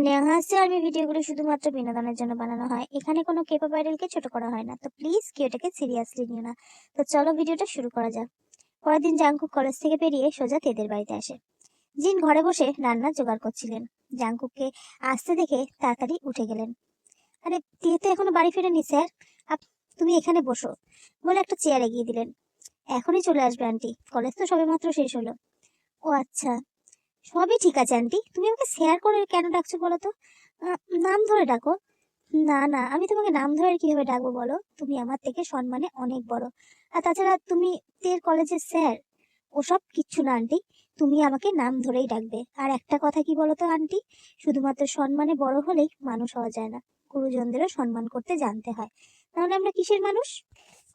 আন্যহাসে army ভিডিওগুলো শুধুমাত্র বিনোদনের জন্য বানানো হয়। এখানে কোনো কেপা ভাইরালকে ছোট করা হয় না। তো প্লিজ কেউ এটাকে সিরিয়াসলি নিও না। তো চলো ভিডিওটা শুরু করা যাক। পরের দিন জাংকুক কলেজ থেকে বেরিয়ে সোজা তেদের বাড়িতে আসে। জিন ঘরে বসে রান্না জোগাড় করছিলেন। জাংকুককে আসতে দেখে তাড়াতাড়ি উঠে গেলেন। আরে, তে তো এখনও বাড়ি ফেরেনি স্যার আপ, তুমি এখানে বসো। বলে একটা চেয়ার এগিয়ে দিলেন। এখনই চলে আসবে আন্টি কলেজ তো সবেমাত্র শেষ হলো। ও আচ্ছা। সবই ঠিক আছে আন্টি তুমি আমাকে শেয়ার করে কেন ডাকছো বলো তো? নাম ধরে ডাকো। না না, আমি তোমাকে নাম ধরে কীভাবে ডাকবো বলো? তুমি আমার থেকে সম্মানে অনেক বড়। আর তাছাড়া তুমি তের কলেজের স্যার ওসব কিচ্ছু না আন্টি তুমি আমাকে নাম ধরেই ডাকবে। আর একটা কথা কি বলো তো আন্টি শুধুমাত্র সম্মানে বড় হলেই মানুষ হওয়া যায় না। গুরুজনদেরও সম্মান করতে জানতে হয়। তাহলে আমরা কিসের মানুষ?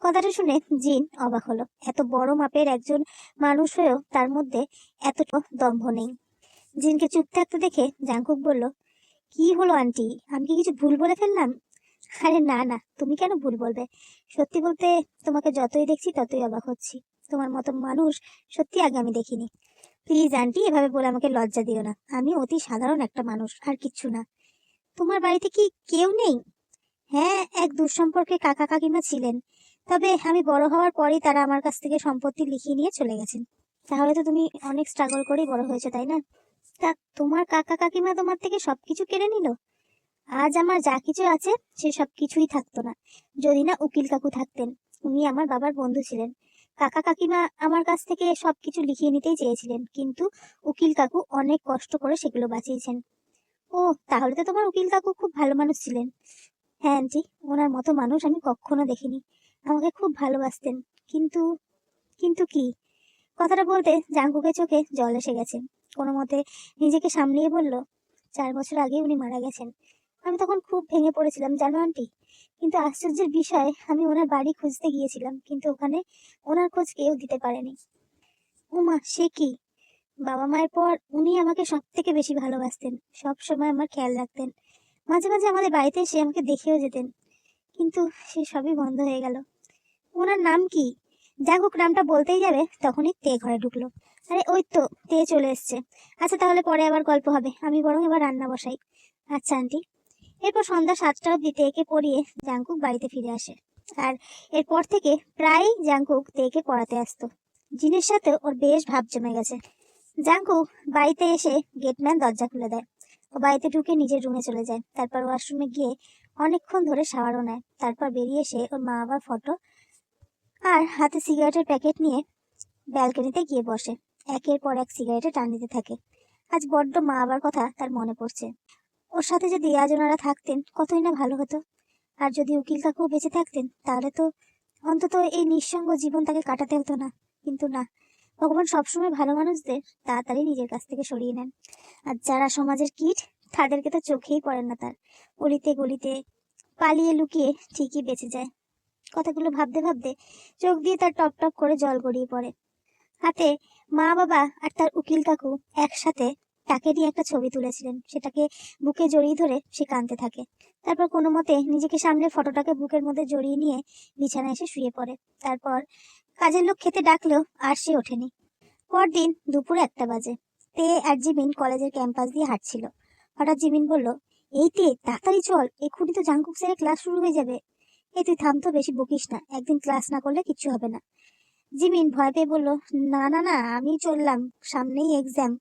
কথাটা শুনে জিন অবাক হলো। এত বড় মাপের একজন মানুষ হয়েও তার মধ্যে এতটা দম্ভ নেই। জিনকে চুপ থাকতে দেখে জাংকুক বলল, কি হলো আন্টি? আমি কি কিছু ভুল বলে ফেললাম? আরে না না, তুমি কেন ভুল বলবে? সত্যি বলতে তোমাকে যতই দেখছি ততই অবাক হচ্ছি। তোমার মতো মানুষ সত্যি আগে আমি দেখিনি। প্লিজ আন্টি, এভাবে বলে আমাকে লজ্জা দিও না। আমি অতি সাধারণ একটা মানুষ, আর কিচ্ছু না। তোমার বাড়িতে কি কেউ নেই? হ্যাঁ এক দুঃসম্পর্কে কাকা কাকিমা ছিলেন। তবে আমি বড় হওয়ার পরেই তারা আমার কাছ থেকে সম্পত্তি লিখিয়ে নিয়ে চলে গেছেন। তাহলে তো তুমি অনেক স্ট্রাগল করেই বড় হয়েছে, তাই না? তা তোমার কাকা কাকিমা তোমার থেকে সবকিছু কেড়ে নিল? আজ আমার যা কিছু আছে, সে সব কিছুই থাকতো না। যদি না উকিল কাকু থাকতেন, উনি আমার বাবার বন্ধু ছিলেন। কাকা কাকিমা আমার কাছ থেকে সবকিছু লিখিয়ে নিতেই চেয়েছিলেন, কিন্তু উকিল কাকু অনেক কষ্ট করে সেগুলো বাঁচিয়েছেন। ও, তাহলে তো তোমার উকিল কাকু খুব ভালো মানুষ ছিলেন। হ্যাঁ আন্টি, ওনার মতো মানুষ আমি কখনো দেখিনি। আমাকে খুব ভালোবাসতেন। কিন্তু কিন্তু কি? কথাটা বলতে জাঙ্কুকের চোখে জল এসে গেছে। কোনো মতে নিজেকে সামলিয়ে বলল, চার বছর আগে উনি মারা গেছেন। আমি তখন খুব ভেঙে পড়েছিলাম, জানো আন্টি? কিন্তু আশ্চর্যের বিষয়, আমি ওনার বাড়ি খুঁজতে গিয়েছিলাম, কিন্তু ওখানে ওনার খোঁজ কেউ দিতে পারেনি। উমা, সে কি? বাবা মায়ের পর উনি আমাকে সব থেকে বেশি ভালোবাসতেন, সব সময় আমার খেয়াল রাখতেন। মাঝে মাঝে আমাদের বাড়িতে এসে আমাকে দেখেও যেতেন। কিন্তু সে সবই বন্ধ হয়ে গেল। ওনার নাম কি? জাগুক নামটা বলতেই যাবে। তখনই তে ঘরে ঢুকলো। আরে, ওই তো, তে চলে এসছে। আচ্ছা তাহলে পরে আবার গল্প হবে। আমি বরং এবার রান্না বসাই। আচ্ছা আন্টি। এরপর সন্ধ্যা সাতটা অব্দি তেকে পড়িয়ে জাংকুক বাড়িতে ফিরে আসে। আর এরপর থেকে প্রায়ই জাংকুক তেকে পড়াতে আসতো। জিনের সাথে ওর বেশ ভাব জমে গেছে। জাংকুক বাড়িতে এসে গেটম্যান দরজা খুলে দেয়। ও বাড়িতে ঢুকে নিজের রুমে চলে যায়। তারপর ওয়াশরুমে গিয়ে অনেকক্ষণ ধরে শাওয়ারও নেয়। তারপর বেরিয়ে এসে ওর মা বাবার ফটো আর হাতে সিগারেটের প্যাকেট নিয়ে ব্যালকনিতে গিয়ে বসে। একের পর এক সিগারেটে টান দিতে থাকে। আজ বড্ড মা আবার কথা তার মনে পড়ছে। ওর সাথে যদি আজ ওনারা থাকতেন, কতই না ভালো হতো। আর যদি উকিল কাকু বেঁচে থাকতেন, তাহলে তো অন্তত এই নিঃসঙ্গ জীবন তাকে কাটাতে হতো না। কিন্তু না, ভগবান সবসময় ভালো মানুষদের তাড়াতাড়ি নিজের কাছ থেকে সরিয়ে নেন। আর যারা সমাজের কীট, তাদেরকে তো চোখেই পড়েন না তার। অলিতে গলিতে পালিয়ে লুকিয়ে ঠিকই বেঁচে যায়। কথাগুলো ভাবতে ভাবতে চোখ দিয়ে তার টপ টপ করে জল গড়িয়ে পড়ে। হাতে মা, বাবা আর তার উকিল কাকু একসাথে তাকে নিয়ে একটা ছবি তুলেছিলেন। সেটাকে বুকে জড়িয়ে ধরে সে কাঁদতে থাকে। তারপর কোনো মতে নিজেকে সামলে ফটোটাকে বুকের মধ্যে জড়িয়ে নিয়ে বিছানায় এসে শুয়ে পড়ে। তারপর কাজের লোক খেতে ডাকলেও আর সে ওঠেনি। পরদিন দুপুর একটা বাজে। তে আর জিমিন কলেজের ক্যাম্পাস দিয়ে হাঁটছিল। হঠাৎ জিমিন বলল, এই তে, তাড়াতাড়ি চল। এক্ষুনি তো জাংকুক স্যারের ক্লাস শুরু হয়ে যাবে। এই তুই থাম তো বেশি বকিস না। একদিন ক্লাস না করলে কিচ্ছু হবে না। জিমিন ভয় পেয়ে বলল না না না আমি চললাম। সামনেই এক্সাম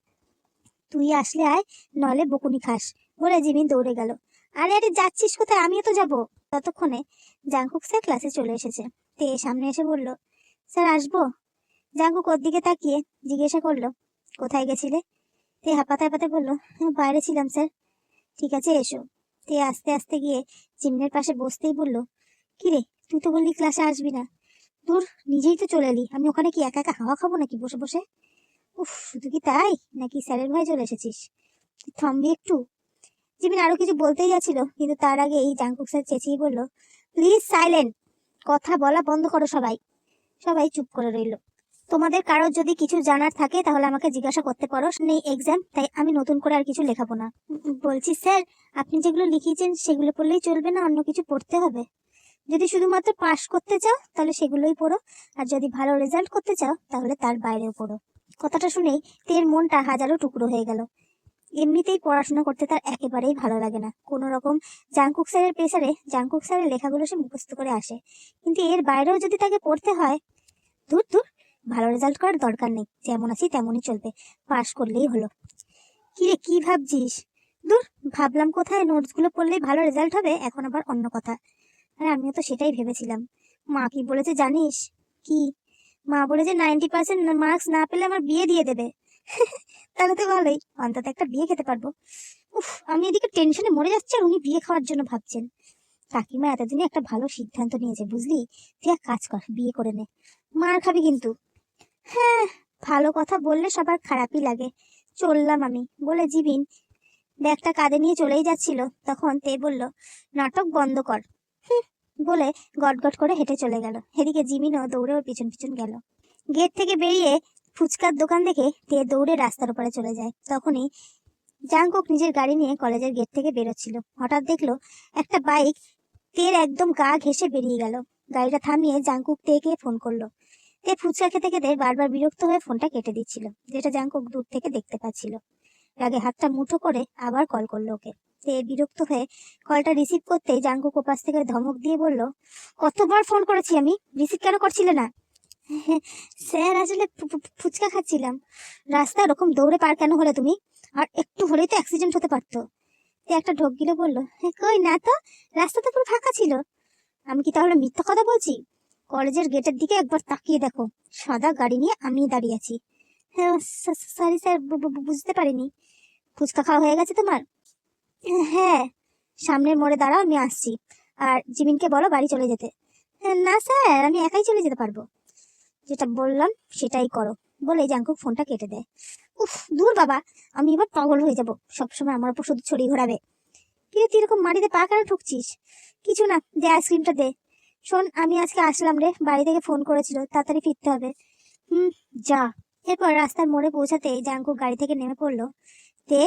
তুই আসলে আয় নলে বকুনি খাস। বলে জিমিন দৌড়ে গেল। আরে আরে যাচ্ছিস কোথায়? আমিও তো যাব। ততক্ষণে জাংকুক স্যার ক্লাসে চলে এসেছে। তে সামনে এসে বলল স্যার আসব? জাংকুক ওর দিকে তাকিয়ে জিজ্ঞাসা করল কোথায় গেছিলে? তে হাঁপাতে হাঁপাতে বলল "হ্যাঁ, বাইরে ছিলাম স্যার। ঠিক আছে এসো। তে আস্তে আস্তে গিয়ে জিমিনের পাশে বসতেই বলল কিরে তুই তো বললি ক্লাসে আসবি না। দূর নিজেই তো চলে এলি। আমি ওখানে কি একা একা হাওয়া খাব নাকি বসে বসে? উফ, শুধু কি তাই? নাকি স্যারের ভয়ে চলে এসেছিস? থামবি একটু। জিমিন আরও কিছু বলতেই যাচ্ছিল, কিন্তু তার আগে এই জাংকুক স্যার চেঁচিয়ে বলল প্লিজ সাইলেন্ট কথা বলা বন্ধ করো সবাই। সবাই চুপ করে রইল। তোমাদের কারোর যদি কিছু জানার থাকে, তাহলে আমাকে জিজ্ঞাসা করতে পারো। নেই এক্সাম তাই আমি নতুন করে আর কিছু লেখাবো না। বলছি, স্যার, আপনি যেগুলো লিখিয়েছেন, সেগুলো পড়লেই চলবে না? অন্য কিছু পড়তে হবে? যদি শুধুমাত্র পাশ করতে চাও, তাহলে সেগুলোই পড়ো। আর যদি ভালো রেজাল্ট করতে চাও, তাহলে তার বাইরেও পড়ো। কথাটা শুনেই তের মনটা হাজারো টুকরো হয়ে গেল। এমনিতেই পড়াশোনা করতে তার একেবারেই ভালো লাগে না। কোনো রকম জাংকুক স্যারের প্রেসারে জাংকুক স্যারের লেখাগুলো সে মুখস্থ করে আসে। কিন্তু এর বাইরেও যদি তাকে পড়তে হয় দূর দূর ভালো রেজাল্ট করার দরকার নেই। যেমন আছি তেমনই চলবে। পাশ করলেই হলো। কি রে কি ভাবছিস? দূর ভাবলাম কোথায় নোটসগুলো পড়লেই ভালো রেজাল্ট হবে, এখন আবার অন্য কথা। আরে আমিও তো সেটাই ভেবেছিলাম। মা কি বলেছে জানিস? কি? মা বলেছে নাইনটি পার্সেন্ট মার্কস না পেলে আমার বিয়ে দিয়ে দেবে। তাহলে তো ভালোই, অন্তত একটা বিয়ে খেতে পারব। উফ, আমি এদিকে টেনশনে মরে যাচ্ছি আর উনি বিয়ে খাওয়ার জন্য ভাবছেন। কাকিমা এতদিনে একটা ভালো সিদ্ধান্ত নিয়েছে, বুঝলি? তুই এক কাজ কর, বিয়ে করে নে। মার খাবি কিন্তু। হ্যাঁ ভালো কথা বললে সবার খারাপই লাগে। চললাম আমি, বলে জিবিন। ব্যাগটা কাঁধে নিয়ে চলেই যাচ্ছিল, তখন তে বলল, নাটক বন্ধ কর। বলে গটগট করে হেঁটে চলে গেল। এদিকে জিমিনও দৌড়ে ওর পিছন পিছন গেল। গেট থেকে বেরিয়ে ফুচকার দোকান দেখে তে দৌড়ে রাস্তার উপরে চলে যায়। তখনই জাংকুক নিজের গাড়ি নিয়ে কলেজের গেট থেকে বেরোচ্ছিল। হঠাৎ দেখল একটা বাইক তের একদম গা ঘেসে বেরিয়ে গেল। গাড়িটা থামিয়ে জাংকুক তেকে ফোন করল। তে ফুচকা খেতে খেতে বারবার বিরক্ত হয়ে ফোনটা কেটে দিচ্ছিল, যেটা জাংকুক দূর থেকে দেখতে পাচ্ছিল। রাগে হাতটা মুঠো করে আবার কল করল ওকে। তে বিরক্ত হয়ে কলটা রিসিভ করতেই জাংকুক কোপাস থেকে ধমক দিয়ে বলল কতবার ফোন করেছি আমি? রিসিভ কেন করছিলে না? স্যার আসলে ফুচকা খাচ্ছিলাম। রাস্তা ওরকম দৌড়ে পার কেন হলে তুমি? আর একটু হলেই তো অ্যাক্সিডেন্ট হতে পারতো। তে একটা ঢোক গিলে বলল "হ্যাঁ, কই না তো রাস্তা তো পুরো ফাঁকা ছিল। আমি কি তাহলে মিথ্যা কথা বলছি? কলেজের গেটের দিকে একবার তাকিয়ে দেখো সাদা গাড়ি নিয়ে আমি দাঁড়িয়ে আছি। হ্যাঁ সরি স্যার বুঝতে পারিনি। ফুচকা খাওয়া হয়ে গেছে তোমার? হ্যাঁ সামনের মোড়ে দাঁড়াও আমি আসছি। আর জিমিনকে বলো বাড়ি চলে যেতে। "হ্যাঁ, না স্যার আমি একাই চলে যেতে পারব। যেটা বললাম সেটাই করো। বলে জাঙ্কুক ফোনটা কেটে দেয়। উফ দূর বাবা আমি এবার পাগল হয়ে যাব। সবসময় আমার উপর শুধু ছড়ি ঘোরাবে। কিন্তু তুই এরকম মাটিতে পা কেন ঠুকছিস? কিছু না দে আইসক্রিমটা দে। শোন আমি আজকে আসলাম রে বাড়ি থেকে ফোন করেছিল তাড়াতাড়ি ফিরতে হবে। হুম যা। এরপর রাস্তার মোড়ে পৌঁছাতে জাঙ্কুক গাড়ি থেকে নেমে পড়ল। তে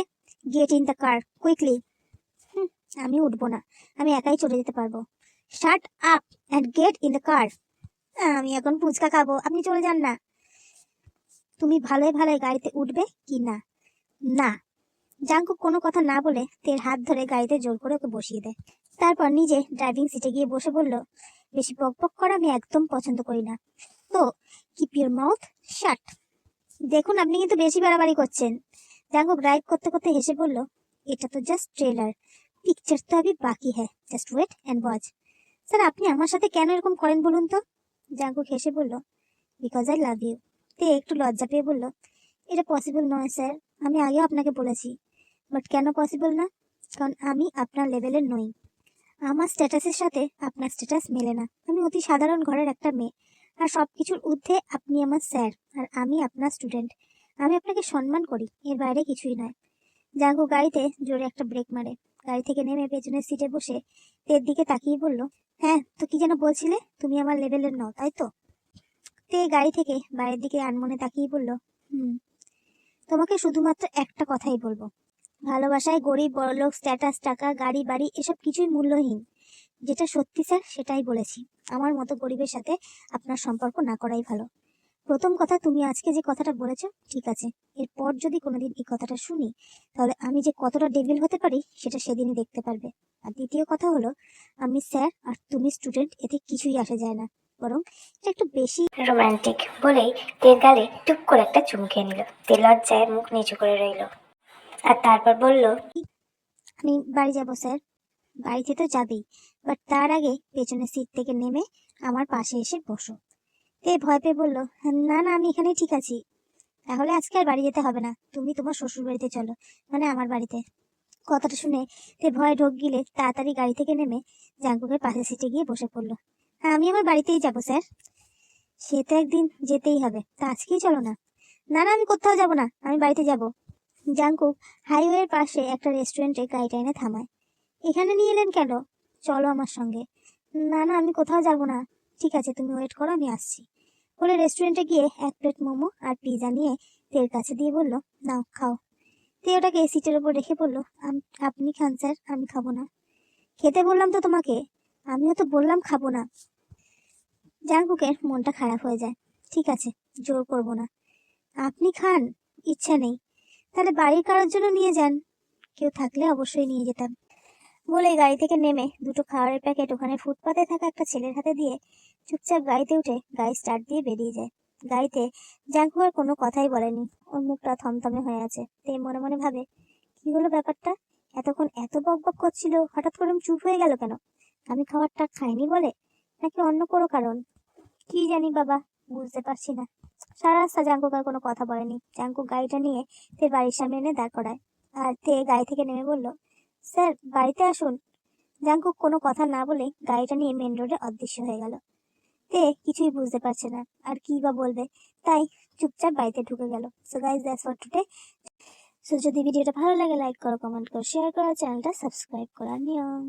get in the car quickly. আমি উঠবো না। আমি একাই চলে যেতে পারব। Shut up and get in the car আমি এখন ফুচকা খাব। আপনি চলে যান না। তুমি ভালোই ভালোই গাড়িতে উঠবে কি না? না। জাঙ্কু কোনো কথা না বলে তের হাত ধরে গাড়িতে জোর করে ওকে বসিয়ে দেয়। তারপর নিজে ড্রাইভিং সিটে গিয়ে বসে বলল, বেশি বক বক করা আমি একদম পছন্দ করি না। তো কিপ ইউর মাউথ শাট দেখুন, আপনি কিন্তু বেশি বাড়াবাড়ি করছেন। জাঙ্কু ড্রাইভ করতে করতে হেসে বলল, এটা তো জাস্ট ট্রেলার পিকচার তো আমি বাকি হ্যাঁ just wait and watch sir, আপনি আমার সাথে কেন এরকম করেন বলুন তো? জাঙ্কুক হেসে বলল বিকজ আই লাভ ইউ তে একটু লজ্জা পেয়ে বলল, এটা পসিবল নয় স্যার, আমি আগেও আপনাকে বলেছি বাট কেন পসিবল না? কারণ আমি আপনার লেভেলের নই। আমার স্ট্যাটাসের সাথে আপনার স্ট্যাটাস মেলে না। আমি অতি সাধারণ ঘরের একটা মেয়ে, আর সব কিছুর ঊর্ধ্বে আপনি আমার স্যার, আর আমি আপনার স্টুডেন্ট। আমি আপনাকে সম্মান করি, এর বাইরে কিছুই নয়। জাঙ্কু গাড়িতে জোরে একটা ব্রেক মারে। গাড়ি থেকে নেমে পেছনের সিটে বসে তের দিকে তাকিয়ে বলল হ্যাঁ তো কি যেন বলছিলে? তুমি আমার লেভেলের নও, তাই তো? তে গাড়ি থেকে বাইরের দিকে আনমনে তাকিয়ে বলল, হুম, তোমাকে শুধুমাত্র একটা কথাই বলব। ভালোবাসায় গরিব, বড়লোক স্ট্যাটাস টাকা, গাড়ি, বাড়ি, এসব কিছুই মূল্যহীন। যেটা সত্যি স্যার, সেটাই বলেছি। আমার মতো গরিবের সাথে আপনার সম্পর্ক না করাই ভালো। প্রথম কথা তুমি আজকে যে কথাটা বলেছ, ঠিক আছে। এরপর যদি কোনোদিন এই কথাটা শুনি, তাহলে আমি যে কতটা ডেভিল হতে পারি, সেটা সেদিনই দেখতে পারবে। আর দ্বিতীয় কথা হলো, আমি স্যার আর তুমি স্টুডেন্ট এতে কিছুই আসে যায় না। বরং এটা একটু বেশি রোমান্টিক বলেই তের গালে টুক করে একটা চুমু খেয়ে নিল। তে লজ্জায় মুখ নিচু করে রইল। আর তারপর বলল, আমি বাড়ি যাব, স্যার। বাড়িতে তো যাবেই। বাট তার আগে পেছনের সিট থেকে নেমে আমার পাশে এসে বসো। তে ভয় পেয়ে বলল, না না, আমি এখানেই ঠিক আছি। তাহলে আজকে আর বাড়ি যেতে হবে না। তুমি তোমার শ্বশুর বাড়িতে চলো মানে আমার বাড়িতে কথাটা শুনে তে ভয় ঢোক গিলে তাড়াতাড়ি গাড়ি থেকে নেমে জাঙ্কুকের পাশে সিটে গিয়ে বসে পড়ল। হ্যাঁ আমি আমার বাড়িতেই যাব, স্যার। সে তো একদিন যেতেই হবে, তা আজকেই চলো না। না না, আমি কোথাও যাব না, আমি বাড়িতে যাব জাঙ্কুক হাইওয়ের পাশে একটা রেস্টুরেন্টে গাড়িটা এনে থামায়। এখানে নিয়ে এলেন কেন? চলো আমার সঙ্গে। না না, আমি কোথাও যাব না। ঠিক আছে, তুমি ওয়েট করো, আমি আসছি। বলে রেস্টুরেন্টে গিয়ে এক প্লেট মোমো আর পিৎজা নিয়ে তের কাছে দিয়ে বলল, নাও, খাও। তে ওটাকে সিটের উপর রেখে বলল, "আম- আপনি খান স্যার আমি খাব না। খেতে বললাম তো তোমাকে, আমিও তো বললাম খাব না। জাঙ্কুকের মনটা খারাপ হয়ে যায়, ঠিক আছে, জোর করব না। আপনি খান, ইচ্ছা নেই। তাহলে বাড়ির কারোর জন্য নিয়ে যান। কেউ থাকলে অবশ্যই নিয়ে যেতাম। বলে গাড়ি থেকে নেমে দুটো খাবারের প্যাকেট ওখানে ফুটপাতে থাকা একটা ছেলের হাতে দিয়ে চুপচাপ গাড়িতে উঠে গাড়ি স্টার্ট দিয়ে বেরিয়ে যায়। গাড়িতে জাঙ্কু আর কোনো কথাই বলেনি। ওর মুখটা থমথমে হয়ে আছে। তে মনে মনে ভাবে, কি হলো ব্যাপারটা? এতক্ষণ এত বক বক করছিল, হঠাৎ করে চুপ হয়ে গেল কেন? আমি খাবারটা খাইনি বলে? নাকি অন্য কোনো কারণ? কি জানি বাবা, বুঝতে পারছি না। সারা রাস্তা জাঙ্কুক আর কোনো কথা বলেনি। জাঙ্কু গাড়িটা নিয়ে তে বাড়ির সামনে এনে দাঁড় করায়। আর তে গাড়ি থেকে নেমে বলল স্যার, বাড়িতে আসুন। জাঙ্কুক কোনো কথা না বলে গাড়িটা নিয়ে মেন রোডে অদৃশ্য হয়ে গেল। তে কিছুই বুঝতে পারছে না, আর কি বা বলবে? তাই চুপচাপ বাড়িতে ঢুকে গেল। So guys that's for today so যদি ভিডিওটা ভালো লাগে লাইক করো কমেন্ট করো শেয়ার করো চ্যানেলটা সাবস্ক্রাইব করার নিয়ম